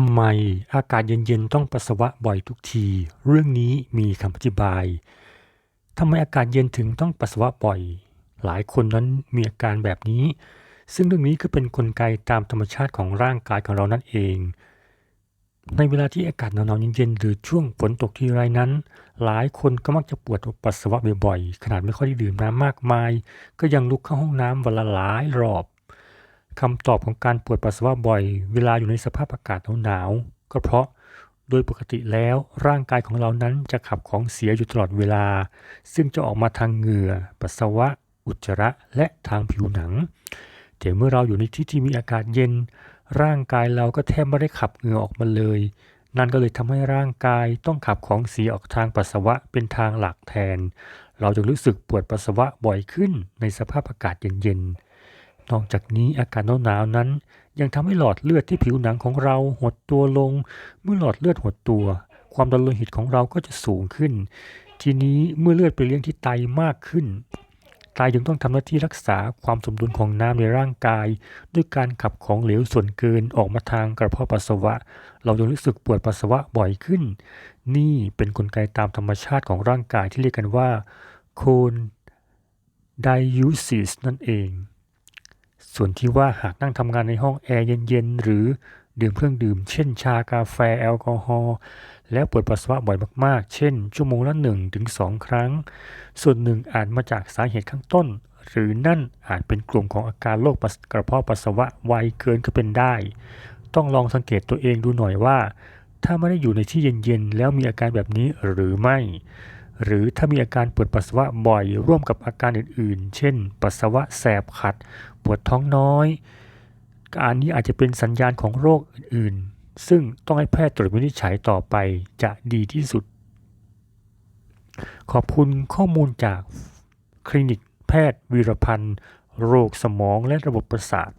ทำไมอากาศเย็นๆต้องปัสสาวะบ่อยทุกที เรื่องนี้มีคำอธิบาย ทำไมอากาศเย็นถึงต้องปัสสาวะบ่อย หลายคนนั้นมีอาการแบบนี้ ซึ่งเรื่องนี้ก็เป็นนกลไกตามธรรมชาติของร่างกายของเรานั่นเอง ในเวลาที่อากาศหนาวๆเย็นๆหรือช่วงฝนตกทีไรนั้น หลายคนก็มักจะปวดปัสสาวะบ่อยๆ ขนาดไม่ค่อยได้ดื่มน้ำมากมาย ก็ยังลุกเข้าห้องน้ำวันละหลายรอบ คำตอบของการปวดปัสสาวะบ่อย เวลาอยู่ในสภาพอากาศหนาวๆก็เพราะโดยปกติแล้วร่างกายของเรานั้นจะขับของเสียอยู่ตลอดเวลา ซึ่งจะออกมาทางเหงื่อ ปัสสาวะ อุจจาระ และทางผิวหนัง แต่เมื่อเราอยู่ในที่ที่มีอากาศเย็น ร่างกายเราก็แทบไม่ได้ขับเหงื่อออกมาเลย นั่นก็เลยทำให้ร่างกายต้องขับของเสียออกทางปัสสาวะเป็นทางหลักแทน เราจะรู้สึกปวดปัสสาวะบ่อยขึ้นในสภาพอากาศเย็นๆ นอกจากนี้อากาศหนาวๆนั้น ยังทำให้หลอดเลือดที่ผิวหนังของเราหดตัวลง เมื่อหลอดเลือดหดตัว ความดันโลหิตของเราก็จะสูงขึ้น ทีนี้เมื่อเลือดไปเลี้ยงที่ไตมากขึ้นไตจึงต้องทำหน้าที่รักษาความสมดุลของน้ำในร่างกาย ด้วยการขับของเหลวส่วนเกินออกมาทางกระเพาะปัสสาวะ เราจะรู้สึกปวดปัสสาวะบ่อยขึ้น นี่เป็นนกลไกตามธรรมชาติของร่างกายที่เรียกกันว่า cone diuresis นั่นเอง ส่วนที่ว่าหากนั่งทำงานในห้องแอร์เย็นๆ หรือดื่มเครื่องดื่ม เช่นชากาแฟแอลกอฮอล์แล้วปวดปัสสาวะบ่อยมากๆ เช่น ชั่วโมงละ1ถึง2ครั้ง ส่วนหนึ่งอาจมาจากสาเหตุข้างต้น หรือนั่นอาจเป็นกลุ่มของอาการโรคกระเพาะปัสสาวะไวเกินก็เป็นได้ ต้องลองสังเกตตัวเองดูหน่อยว่า ถ้าไม่ได้อยู่ในที่เย็นๆ แล้วมีอาการแบบนี้หรือไม่ หรือถ้ามีอาการปวดปัสสาวะบ่อยร่วมกับอาการอื่นๆ เช่น ปัสสาวะแสบขัด ปวดท้องน้อยอันนี้อาจจะเป็นสัญญาณของโรคอื่นๆ ซึ่งต้องให้แพทย์ตรวจวินิจฉัยต่อไปจะดีที่สุด ขอบคุณข้อมูลจากคลินิกแพทย์วีรพันธ์ โรคสมองและระบบประสาท